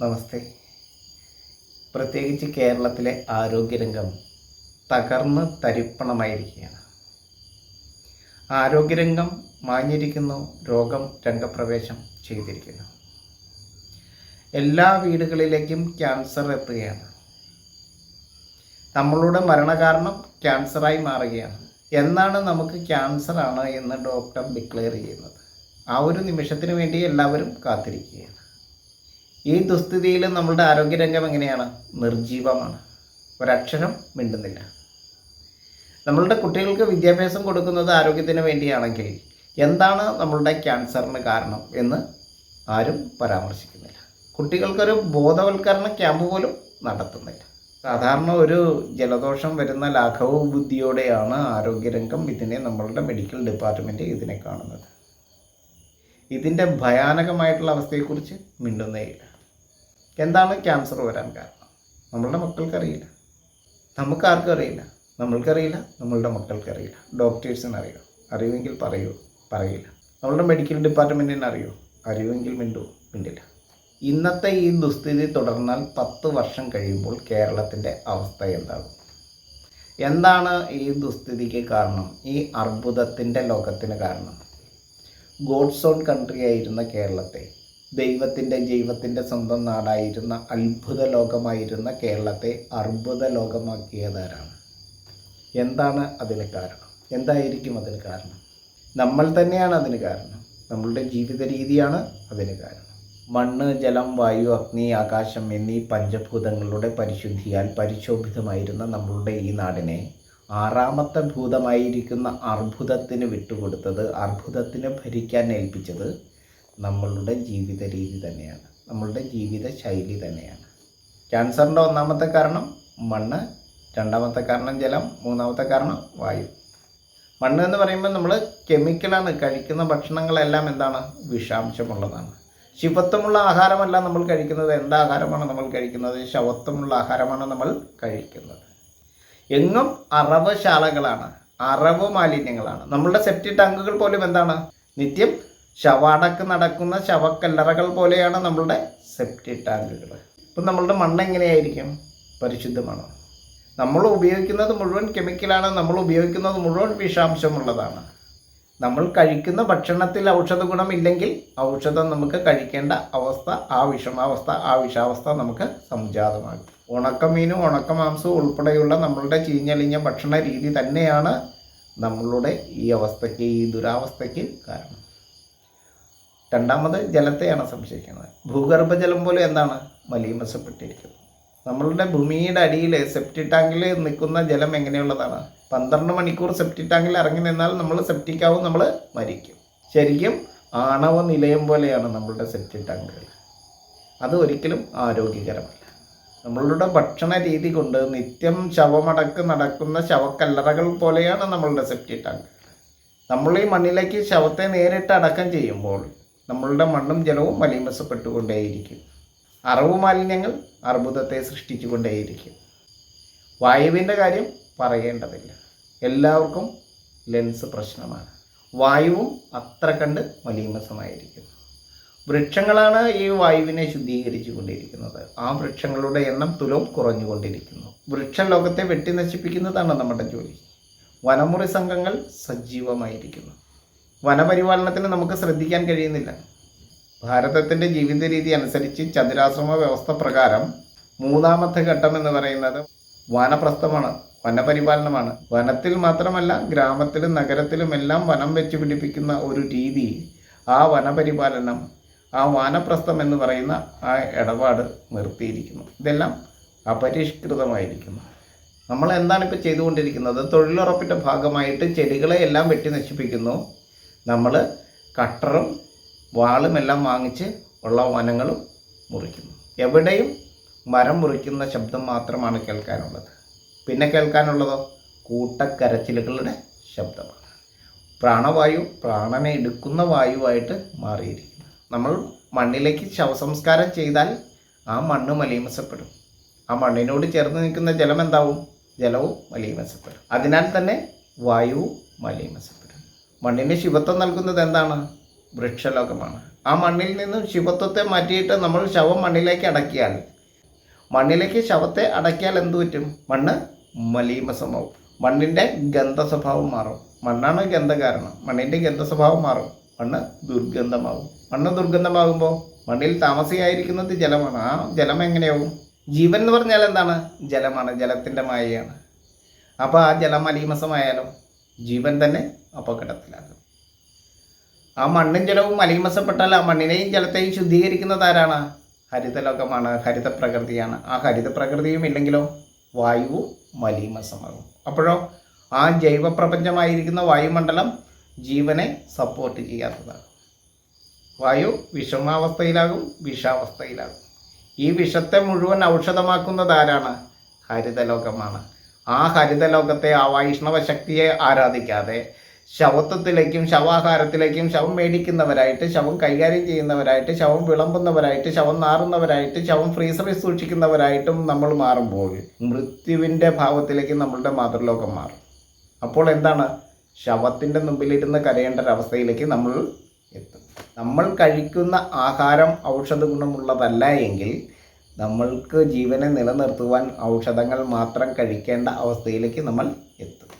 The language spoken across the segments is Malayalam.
നമസ്തേ. പ്രത്യേകിച്ച് കേരളത്തിലെ ആരോഗ്യരംഗം തകർന്ന് തരിപ്പണമായിരിക്കുകയാണ്. ആരോഗ്യരംഗം മാഞ്ഞിരിക്കുന്നു രോഗം രംഗപ്രവേശം ചെയ്തിരിക്കുന്നു. എല്ലാ വീടുകളിലേക്കും ക്യാൻസർ എത്തുകയാണ്. നമ്മളുടെ മരണകാരണം ക്യാൻസറായി മാറുകയാണ്. എന്നാണ് നമുക്ക് ക്യാൻസർ ആണ് എന്ന് ഡോക്ടർ ഡിക്ലെയർ ചെയ്യുന്നത്. ആ ഒരു നിമിഷത്തിന് വേണ്ടി എല്ലാവരും കാത്തിരിക്കുകയാണ്. ഈ ദുസ്ഥിതിയിൽ നമ്മളുടെ ആരോഗ്യരംഗം എങ്ങനെയാണ്? നിർജീവമാണ്. ഒരക്ഷരം മിണ്ടുന്നില്ല. നമ്മളുടെ കുട്ടികൾക്ക് വിദ്യാഭ്യാസം കൊടുക്കുന്നത് ആരോഗ്യത്തിന് വേണ്ടിയാണെങ്കിൽ എന്താണ് നമ്മളുടെ ക്യാൻസറിന് കാരണം എന്ന് ആരും പരാമർശിക്കുന്നില്ല. കുട്ടികൾക്കൊരു ബോധവൽക്കരണ ക്യാമ്പ് പോലും നടത്തുന്നില്ല. സാധാരണ ഒരു ജലദോഷം വരുന്ന ലാഘവ ബുദ്ധിയോടെയാണ് ആരോഗ്യരംഗം ഇതിനെ നമ്മളുടെ മെഡിക്കൽ ഡിപ്പാർട്ട്മെന്റ് ഇതിനെ കാണുന്നത്. ഇതിന്റെ ഭയാനകമായിട്ടുള്ള അവസ്ഥയെക്കുറിച്ച് മിണ്ടുന്നേയില്ല. എന്താണ് ക്യാൻസർ വരാൻ കാരണം? നമ്മളുടെ മക്കൾക്കറിയില്ല. നമുക്കാർക്കും അറിയില്ല നമ്മൾക്കറിയില്ല നമ്മളുടെ മക്കൾക്കറിയില്ല. ഡോക്ടേഴ്സിന് അറിയോ അറിയുമെങ്കിൽ പറയൂ പറയില്ല. നമ്മളുടെ മെഡിക്കൽ ഡിപ്പാർട്ട്മെന്റിന് അറിയോ അറിയുമെങ്കിൽ മിണ്ടൂ മിണ്ടില്ല. ഇന്നത്തെ ഈ ദുസ്ഥിതി തുടർന്നാൽ പത്ത് വർഷം കഴിയുമ്പോൾ കേരളത്തിന്റെ അവസ്ഥ എന്താകും? എന്താണ് ഈ ദുസ്ഥിതിക്ക് കാരണം? ഈ അർബുദത്തിന്റെ ലോകത്തിന് കാരണം? ഗോഡ്സ് ഓൺ കൺട്രി ആയിരുന്ന കേരളത്തെ ദൈവത്തിന്റെ ജൈവത്തിന്റെ സ്വന്തം നാടായിരുന്ന അത്ഭുത ലോകമായിരുന്ന കേരളത്തെ അർബുദ ലോകമാക്കിയതാരാണ്? എന്താണ് അതിന് കാരണം? എന്തായിരിക്കും അതിന് കാരണം? നമ്മൾ തന്നെയാണ് അതിന് കാരണം. നമ്മളുടെ ജീവിത രീതിയാണ് അതിന് കാരണം. മണ്ണ് ജലം വായു അഗ്നി ആകാശം എന്നീ പഞ്ചഭൂതങ്ങളുടെ പരിശുദ്ധിയാൽ പരിശോഭിതമായിരുന്ന നമ്മളുടെ ഈ നാടിനെ ആറാമത്തെ ഭൂതമായിരിക്കുന്ന അർബുദത്തിന് വിട്ടുകൊടുത്തത് അർബുദത്തിന് ഭരിക്കാൻ ഏൽപ്പിച്ചത് നമ്മളുടെ ജീവിത രീതി തന്നെയാണ്. നമ്മളുടെ ജീവിത ശൈലി തന്നെയാണ്. ക്യാൻസറിന്റെ ഒന്നാമത്തെ കാരണം മണ്ണ് രണ്ടാമത്തെ കാരണം ജലം മൂന്നാമത്തെ കാരണം വായു. മണ്ണ് എന്ന് പറയുമ്പോൾ നമ്മൾ കെമിക്കലാണ് കഴിക്കുന്ന ഭക്ഷണങ്ങളെല്ലാം എന്താണ്? വിഷാംശമുള്ളതാണ്. ശിവത്വമുള്ള ആഹാരമല്ല നമ്മൾ കഴിക്കുന്നത്. എന്താഹാരമാണ് നമ്മൾ കഴിക്കുന്നത്? ശവത്വമുള്ള ആഹാരമാണ് നമ്മൾ കഴിക്കുന്നത്. എങ്ങും അറവ് ശാലകളാണ്. അറവ് മാലിന്യങ്ങളാണ്. നമ്മളുടെ സെപ്റ്റി ടാങ്കുകൾ പോലും എന്താണ്? നിത്യം ശവാടക്ക് നടക്കുന്ന ശവക്കല്ലറകൾ പോലെയാണ് നമ്മളുടെ സെപ്റ്റി ടാങ്കുകൾ ഇപ്പം നമ്മളുടെ മണ്ണ് എങ്ങനെയായിരിക്കും? പരിശുദ്ധമാണ് നമ്മൾ ഉപയോഗിക്കുന്നത് മുഴുവൻ കെമിക്കലാണ് നമ്മൾ ഉപയോഗിക്കുന്നത് മുഴുവൻ വിഷാംശമുള്ളതാണ്. നമ്മൾ കഴിക്കുന്ന ഭക്ഷണത്തിൽ ഔഷധ ഗുണമില്ലെങ്കിൽ ഔഷധം നമുക്ക് കഴിക്കേണ്ട അവസ്ഥ ആ വിഷമാവസ്ഥ ആ വിഷാവസ്ഥ നമുക്ക് സംജാതമാകും. ഉണക്കമീനും ഉണക്കമാംസവും ഉൾപ്പെടെയുള്ള നമ്മളുടെ ചീഞ്ഞളിഞ്ഞ ഭക്ഷണ രീതി തന്നെയാണ് നമ്മളുടെ ഈ അവസ്ഥയ്ക്ക് ഈ ദുരാവസ്ഥയ്ക്ക് കാരണം. രണ്ടാമത് ജലത്തെയാണ് സംശയിക്കുന്നത്. ഭൂഗർഭജലം പോലെ എന്താണ് മലീമസപ്പെട്ടിരിക്കുന്നത്? നമ്മളുടെ ഭൂമിയുടെ അടിയിൽ സെപ്റ്റി ടാങ്കിൽ നിൽക്കുന്ന ജലം എങ്ങനെയുള്ളതാണ്? പന്ത്രണ്ട് മണിക്കൂർ സെപ്റ്റി ടാങ്കിൽ ഇറങ്ങി നിന്നാൽ നമ്മൾ സെപ്റ്റിക്കാവും നമ്മൾ മരിക്കും. ശരിക്കും ആണവ നിലയം പോലെയാണ് നമ്മളുടെ സെപ്റ്റി ടാങ്കുകൾ അത് ഒരിക്കലും ആരോഗ്യകരമല്ല. നമ്മളുടെ ഭക്ഷണ രീതി കൊണ്ട് നിത്യം ശവമടക്ക് നടക്കുന്ന ശവക്കല്ലറകൾ പോലെയാണ് നമ്മളുടെ സെപ്റ്റി ടാങ്ക് നമ്മൾ ഈ മണ്ണിലേക്ക് ശവത്തെ നേരിട്ട് അടക്കം ചെയ്യുമ്പോൾ നമ്മളുടെ മണ്ണും ജലവും മലിമസപ്പെട്ടുകൊണ്ടേയിരിക്കും അറവ് മാലിന്യങ്ങൾ അർബുദത്തെ സൃഷ്ടിച്ചുകൊണ്ടേയിരിക്കും. വായുവിന്റെ കാര്യം പറയേണ്ടതില്ല. എല്ലാവർക്കും ലെൻസ് പ്രശ്നമാണ്. വായുവും അത്ര കണ്ട് മലീമസമായിരിക്കുന്നു. വൃക്ഷങ്ങളാണ് ഈ വായുവിനെ ശുദ്ധീകരിച്ചു കൊണ്ടിരിക്കുന്നത് ആ വൃക്ഷങ്ങളുടെ എണ്ണം തുലവും കുറഞ്ഞുകൊണ്ടിരിക്കുന്നു. വൃക്ഷലോകത്തെ വെട്ടി നശിപ്പിക്കുന്നതാണ് നമ്മുടെ ജോലി. വനമുറി സംഘങ്ങൾ സജീവമായിരിക്കുന്നു. വനപരിപാലനത്തിന് നമുക്ക് ശ്രദ്ധിക്കാൻ കഴിയുന്നില്ല. ഭാരതത്തിന്റെ ജീവിത രീതി അനുസരിച്ച് ചതുരാശ്രമ വ്യവസ്ഥ പ്രകാരം മൂന്നാമത്തെ ഘട്ടം എന്ന് പറയുന്നത് വനപ്രസ്ഥമാണ് വനപരിപാലനമാണ്. വനത്തിൽ മാത്രമല്ല ഗ്രാമത്തിലും നഗരത്തിലും എല്ലാം വനം വെച്ച് പിടിപ്പിക്കുന്ന ഒരു രീതി ആ വനപരിപാലനം ആ വാനപ്രസ്ഥം എന്ന് പറയുന്ന ആ ഇടപാട് നിർത്തിയിരിക്കുന്നു. ഇതെല്ലാം അപരിഷ്കൃതമായിരിക്കുന്നു. നമ്മൾ എന്താണ് ഇപ്പോൾ ചെയ്തുകൊണ്ടിരിക്കുന്നത്? തൊഴിലുറപ്പിന്റെ ഭാഗമായിട്ട് ചെടികളെ എല്ലാം വെട്ടി നശിപ്പിക്കുന്നു. നമ്മൾ കട്ടറും വാളും എല്ലാം വാങ്ങിച്ച് ഉള്ള വനങ്ങളും മുറിക്കുന്നു. എവിടെയും മരം മുറിക്കുന്ന ശബ്ദം മാത്രമാണ് കേൾക്കാനുള്ളത്. പിന്നെ കേൾക്കാനുള്ളതോ? കൂട്ടക്കരച്ചിലുകളുടെ ശബ്ദമാണ്. പ്രാണവായു പ്രാണനെ എടുക്കുന്ന വായുവായിട്ട് മാറിയിരിക്കുന്നു. നമ്മൾ മണ്ണിലേക്ക് ശവസംസ്കാരം ചെയ്താൽ ആ മണ്ണ് മലീമസപ്പെടും. ആ മണ്ണിനോട് ചേർന്ന് നിൽക്കുന്ന ജലം എന്താവും? ജലവും മലീമസപ്പെടും. അതിനാൽ തന്നെ വായുവും മലീമസപ്പെടും. മണ്ണിന് ശിവത്വം നൽകുന്നത് എന്താണ്? വൃക്ഷലോകമാണ്. ആ മണ്ണിൽ നിന്നും ശിവത്വത്തെ മാറ്റിയിട്ട് നമ്മൾ ശവം മണ്ണിലേക്ക് അടക്കിയാൽ മണ്ണിലേക്ക് ശവത്തെ അടക്കിയാൽ എന്ത് പറ്റും? മണ്ണ് മലീമസമാവും. മണ്ണിന്റെ ഗന്ധ സ്വഭാവം മാറും. മണ്ണാണ് ഗന്ധകാരണം. മണ്ണിന്റെ ഗന്ധ സ്വഭാവം മാറും. മണ്ണ് ദുർഗന്ധമാവും. മണ്ണ് ദുർഗന്ധമാകുമ്പോൾ മണ്ണിൽ താമസിയായിരിക്കുന്നത് ജലമാണ്. ആ ജലം എങ്ങനെയാവും? ജീവൻ എന്ന് പറഞ്ഞാൽ എന്താണ്? ജലമാണ്. ജലത്തിന്റെ മായയാണ്. അപ്പോൾ ആ ജലം മലീമസമായാലോ? ജീവൻ തന്നെ അപകടത്തിലാകും. ആ മണ്ണും ജലവും മലീമസപ്പെട്ടാൽ ആ മണ്ണിനെയും ജലത്തെയും ശുദ്ധീകരിക്കുന്നത് ആരാണ്? ഹരിതലോകമാണ് ഹരിത പ്രകൃതിയാണ് ആ ഹരിത പ്രകൃതിയും ഇല്ലെങ്കിലോ വായുവും മലീമസമാകും അപ്പോഴോ ആ ജൈവ പ്രപഞ്ചമായിരിക്കുന്ന വായുമണ്ഡലം ജീവനെ സപ്പോർട്ട് ചെയ്യാത്തതാണ്. വായു വിഷമാവസ്ഥയിലാകും വിഷാവസ്ഥയിലാകും. ഈ വിഷത്തെ മുഴുവൻ ഔഷധമാക്കുന്നത് ആരാണ്? ഹരിതലോകമാണ്. ആ ഹരിതലോകത്തെ ആ വൈഷ്ണവ ശക്തിയെ ആരാധിക്കാതെ ശവത്വത്തിലേക്കും ശവാഹാരത്തിലേക്കും ശവം മേടിക്കുന്നവരായിട്ട് ശവം കൈകാര്യം ചെയ്യുന്നവരായിട്ട് ശവം വിളമ്പുന്നവരായിട്ട് ശവം നാറുന്നവരായിട്ട് ശവം ഫ്രീസറിൽ സൂക്ഷിക്കുന്നവരായിട്ടും നമ്മൾ മാറുമ്പോൾ മൃത്യുവിന്റെ ഭാവത്തിലേക്ക് നമ്മളുടെ മാതൃലോകം മാറും. അപ്പോൾ എന്താണ്? ശവത്തിന്റെ മുമ്പിലിരുന്ന് കരയേണ്ട ഒരവസ്ഥയിലേക്ക് നമ്മൾ എത്തും. നമ്മൾ കഴിക്കുന്ന ആഹാരം ഔഷധ ഗുണമുള്ളതല്ല എങ്കിൽ നമ്മൾക്ക് ജീവനെ നിലനിർത്തുവാൻ ഔഷധങ്ങൾ മാത്രം കഴിക്കേണ്ട അവസ്ഥയിലേക്ക് നമ്മൾ എത്തും.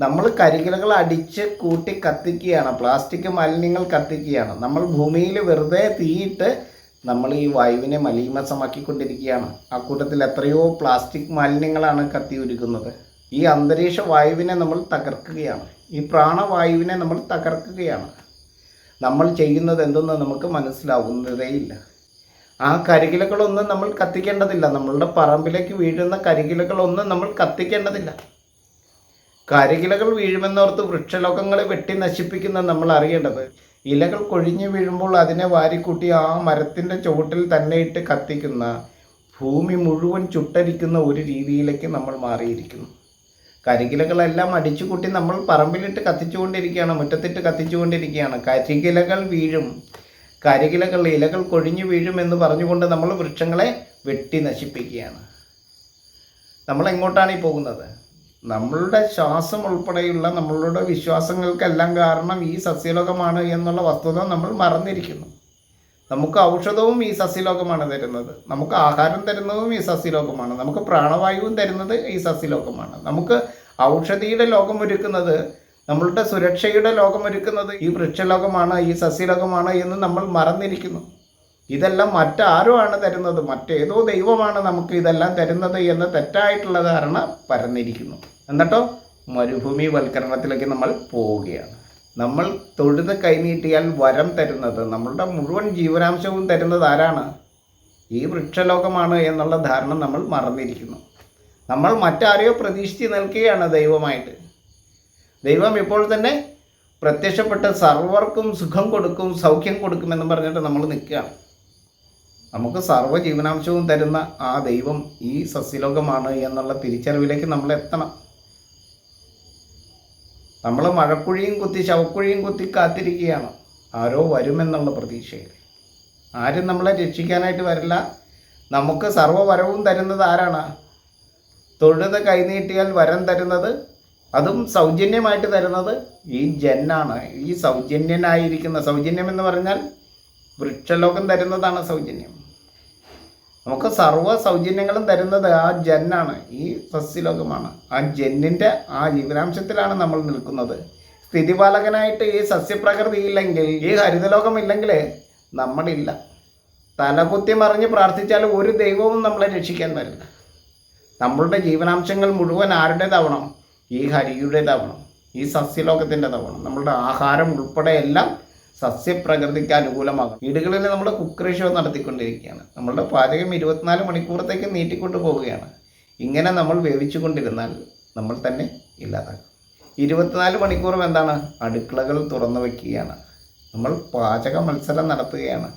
നമ്മൾ കരികിലകൾ അടിച്ച് കൂട്ടി കത്തിക്കുകയാണ്. പ്ലാസ്റ്റിക് മാലിന്യങ്ങൾ കത്തിക്കുകയാണ്. നമ്മൾ ഭൂമിയിൽ വെറുതെ തീയിട്ട് നമ്മൾ ഈ വായുവിനെ മലീമസമാക്കിക്കൊണ്ടിരിക്കുകയാണ്. ആ കൂട്ടത്തിൽ എത്രയോ പ്ലാസ്റ്റിക് മാലിന്യങ്ങളാണ് കത്തി ഒരുക്കുന്നത് ഈ അന്തരീക്ഷ വായുവിനെ നമ്മൾ തകർക്കുകയാണ്. ഈ പ്രാണവായുവിനെ നമ്മൾ തകർക്കുകയാണ്. നമ്മൾ ചെയ്യുന്നത് എന്തെന്ന് നമുക്ക് മനസ്സിലാവുന്നതേയില്ല. ആ കരികിലകളൊന്നും നമ്മൾ കത്തിക്കേണ്ടതില്ല. നമ്മളുടെ പറമ്പിലേക്ക് വീഴുന്ന കരികിലകളൊന്നും നമ്മൾ കത്തിക്കേണ്ടതില്ല. കരികിലകൾ വീഴുമെന്നോർത്ത് വൃക്ഷലോകങ്ങളെ വെട്ടി നശിപ്പിക്കുന്ന നമ്മൾ അറിയേണ്ടത്. ഇലകൾ കൊഴിഞ്ഞു വീഴുമ്പോൾ അതിനെ വാരിക്കൂട്ടി ആ മരത്തിന്റെ ചുവട്ടിൽ തന്നെ ഇട്ട് കത്തിക്കുന്ന ഭൂമി മുഴുവൻ ചുട്ടരിക്കുന്ന ഒരു രീതിയിലേക്ക് നമ്മൾ മാറിയിരിക്കുന്നു. കരികിലകളെല്ലാം അടിച്ചുകൂട്ടി നമ്മൾ പറമ്പിലിട്ട് കത്തിച്ചുകൊണ്ടിരിക്കുകയാണ് മുറ്റത്തിട്ട് കത്തിച്ചുകൊണ്ടിരിക്കുകയാണ്. കരികിലകൾ വീഴും. കരികിലകൾ ഇലകൾ കൊഴിഞ്ഞു വീഴുമെന്ന് പറഞ്ഞുകൊണ്ട് നമ്മൾ വൃക്ഷങ്ങളെ വെട്ടി നശിപ്പിക്കുകയാണ്. നമ്മൾ എങ്ങോട്ടാണ് ഈ പോകുന്നത്? നമ്മളുടെ ശ്വാസം ഉൾപ്പെടെയുള്ള നമ്മളുടെ വിശ്വാസങ്ങൾക്കെല്ലാം കാരണം ഈ സസ്യലോകമാണ് എന്നുള്ള വസ്തുത നമ്മൾ മറന്നിരിക്കുന്നു. നമുക്ക് ഔഷധവും ഈ സസ്യലോകമാണ് തരുന്നത്. നമുക്ക് ആഹാരം തരുന്നതും ഈ സസ്യലോകമാണ്. നമുക്ക് പ്രാണവായുവും തരുന്നത് ഈ സസ്യലോകമാണ്. നമുക്ക് ഔഷധിയുടെ ലോകം ഒരുക്കുന്നത് നമ്മളുടെ സുരക്ഷയുടെ ലോകമൊരുക്കുന്നത് ഈ വൃക്ഷലോകമാണ് ഈ സസ്യലോകമാണ് എന്ന് നമ്മൾ മറന്നിരിക്കുന്നു. ഇതെല്ലാം മറ്റാരോ ആണ് തരുന്നത്? മറ്റേതോ ദൈവമാണ് നമുക്ക് ഇതെല്ലാം തരുന്നത് എന്ന തെറ്റായിട്ടുള്ള ധാരണ പരന്നിരിക്കുന്നു. എന്നിട്ടോ മരുഭൂമി വൽക്കരണത്തിലേക്ക് നമ്മൾ പോവുകയാണ്. നമ്മൾ തൊഴുത് കൈനീട്ടിയാൽ വരം തരുന്നത് നമ്മളുടെ മുഴുവൻ ജീവനാംശവും തരുന്നത് ആരാണ്? ഈ വൃക്ഷലോകമാണ് എന്നുള്ള ധാരണ നമ്മൾ മറന്നിരിക്കുന്നു. നമ്മൾ മറ്റാരെയോ പ്രതീക്ഷിച്ച് നിൽക്കുകയാണ് ദൈവമായിട്ട്. ദൈവം ഇപ്പോൾ തന്നെ പ്രത്യക്ഷപ്പെട്ട് സർവർക്കും സുഖം കൊടുക്കും സൗഖ്യം കൊടുക്കുമെന്ന് പറഞ്ഞിട്ട് നമ്മൾ നിൽക്കുകയാണ്. നമുക്ക് സർവ ജീവനാംശവും തരുന്ന ആ ദൈവം ഈ സസ്യലോകമാണ് എന്നുള്ള തിരിച്ചറിവിലേക്ക് നമ്മൾ എത്തണം. നമ്മൾ മഴക്കുഴിയും കുത്തി ശവക്കുഴിയും കുത്തി കാത്തിരിക്കുകയാണ്. ആരോ വരുമെന്നുള്ള പ്രതീക്ഷയിൽ. ആരും നമ്മളെ രക്ഷിക്കാനായിട്ട് വരില്ല. നമുക്ക് സർവവരവും തരുന്നത് ആരാണ്? തൊഴുത് കൈനീട്ടിയാൽ വരം തരുന്നത് അതും സൗജന്യമായിട്ട് തരുന്നത് ഈ ജന്നാണ്. ഈ സൗജന്യനായിരിക്കുന്ന സൗജന്യം എന്ന് പറഞ്ഞാൽ വൃക്ഷലോകം തരുന്നതാണ് സൗജന്യം. നമുക്ക് സർവ സൗജന്യങ്ങളും തരുന്നത് ആ ജന്നാണ് ഈ സസ്യലോകമാണ്. ആ ജന്നിന്റെ ആ ജീവനാംശത്തിലാണ് നമ്മൾ നിൽക്കുന്നത്. സ്ഥിതിപാലകനായിട്ട് ഈ സസ്യപ്രകൃതി ഇല്ലെങ്കിൽ ഈ ഹരിതലോകം ഇല്ലെങ്കിൽ നമ്മളില്ല. തലകുത്തി മറിഞ്ഞ് പ്രാർത്ഥിച്ചാൽ ഒരു ദൈവവും നമ്മളെ രക്ഷിക്കാൻ വരില്ല. നമ്മളുടെ ജീവനാംശങ്ങൾ മുഴുവൻ ആരുടേതാവണം? ഈ ഹരിയുടേതാവണം ഈ സസ്യലോകത്തിന്റെതാവണം. നമ്മളുടെ ആഹാരം ഉൾപ്പെടെ എല്ലാം സസ്യപ്രകൃതിക്ക് അനുകൂലമാകും വീടുകളിൽ നമ്മൾ കുക്കറി ഷോ നടത്തിക്കൊണ്ടിരിക്കുകയാണ്. നമ്മളുടെ പാചകം ഇരുപത്തിനാല് മണിക്കൂറത്തേക്ക് നീട്ടിക്കൊണ്ട് പോവുകയാണ്. ഇങ്ങനെ നമ്മൾ വേവിച്ചുകൊണ്ടിരുന്നാൽ നമ്മൾ തന്നെ ഇല്ലാതാക്കും ഇരുപത്തിനാല് മണിക്കൂറും എന്താണ്? അടുക്കളകൾ തുറന്നു വയ്ക്കുകയാണ് നമ്മൾ പാചക മത്സരം നടത്തുകയാണ്.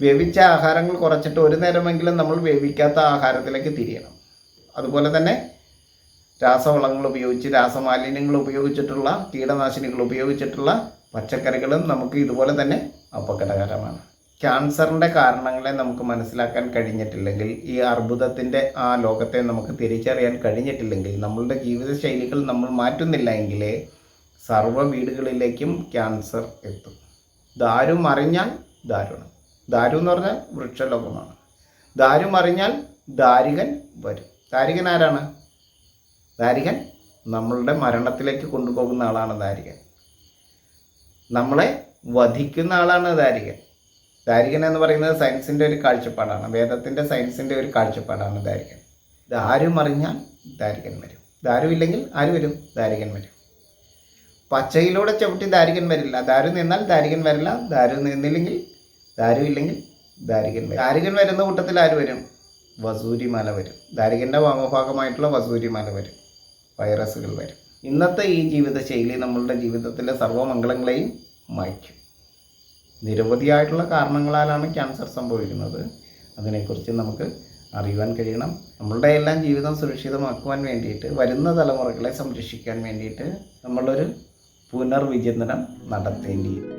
വേവിച്ച ആഹാരങ്ങൾ കുറച്ചിട്ട് ഒരു നേരമെങ്കിലും നമ്മൾ വേവിക്കാത്ത ആഹാരത്തിലേക്ക് തിരിയണം. അതുപോലെ തന്നെ രാസവളങ്ങൾ ഉപയോഗിച്ച് രാസമാലിന്യങ്ങൾ ഉപയോഗിച്ചിട്ടുള്ള കീടനാശിനികൾ ഉപയോഗിച്ചിട്ടുള്ള പച്ചക്കറികളും നമുക്ക് ഇതുപോലെ തന്നെ അപകടകരമാണ്. ക്യാൻസറിന്റെ കാരണങ്ങളെ നമുക്ക് മനസ്സിലാക്കാൻ കഴിഞ്ഞിട്ടില്ലെങ്കിൽ ഈ അർബുദത്തിന്റെ ആ ലോകത്തെ നമുക്ക് തിരിച്ചറിയാൻ കഴിഞ്ഞിട്ടില്ലെങ്കിൽ നമ്മളുടെ ജീവിതശൈലികൾ നമ്മൾ മാറ്റുന്നില്ല എങ്കിൽ സർവ വീടുകളിലേക്കും ക്യാൻസർ എത്തും. ദാരു അറിഞ്ഞാൽ ദാരുണം. ദാരു എന്ന് പറഞ്ഞാൽ വൃക്ഷലോകമാണ്. ദാരും അറിഞ്ഞാൽ ദാരികൻ വരും. ദാരികൻ ആരാണ്? ദാരികൻ നമ്മളുടെ മരണത്തിലേക്ക് കൊണ്ടുപോകുന്ന ആളാണ് ദാരികൻ. നമ്മളെ വധിക്കുന്ന ആളാണ് ദാരികൻ. ദാരികൻ എന്ന് പറയുന്നത് സയൻസിന്റെ ഒരു കാഴ്ചപ്പാടാണ്. വേദത്തിന്റെ സയൻസിന്റെ ഒരു കാഴ്ചപ്പാടാണ് ദാരികൻ. ആരും അറിഞ്ഞാൽ ദാരികൻ വരും. ദാരു ഇല്ലെങ്കിൽ ആര് വരും? ദാരികൻ വരും. പച്ചയിലൂടെ ചവിട്ടി ദാരികൻ വരില്ല. ദാരു നിന്നാൽ ദാരികൻ വരില്ല. ദാരു നിന്നില്ലെങ്കിൽ ദാരു ഇല്ലെങ്കിൽ ദാരികൻ വരും. ദാരികൻ വരുന്ന കൂട്ടത്തിൽ ആര് വരും? വസൂരിമല വരും. ദാരികന്റെ വാമഭാഗമായിട്ടുള്ള വസൂരിമല വരും. വൈറസുകൾ വരും. ഇന്നത്തെ ഈ ജീവിതശൈലി നമ്മളുടെ ജീവിതത്തിലെ സർവമംഗളങ്ങളെയും മായ്ക്കും. നിരവധിയായിട്ടുള്ള കാരണങ്ങളാലാണ് ക്യാൻസർ സംഭവിക്കുന്നത്. അതിനെക്കുറിച്ച് നമുക്ക് അറിയുവാൻ കഴിയണം. നമ്മളുടെ എല്ലാം ജീവിതം സുരക്ഷിതമാക്കുവാൻ വേണ്ടിയിട്ട് വരുന്ന തലമുറകളെ സംരക്ഷിക്കാൻ വേണ്ടിയിട്ട് നമ്മളൊരു പുനർവിചിന്തനം നടത്തേണ്ടിയിരിക്കും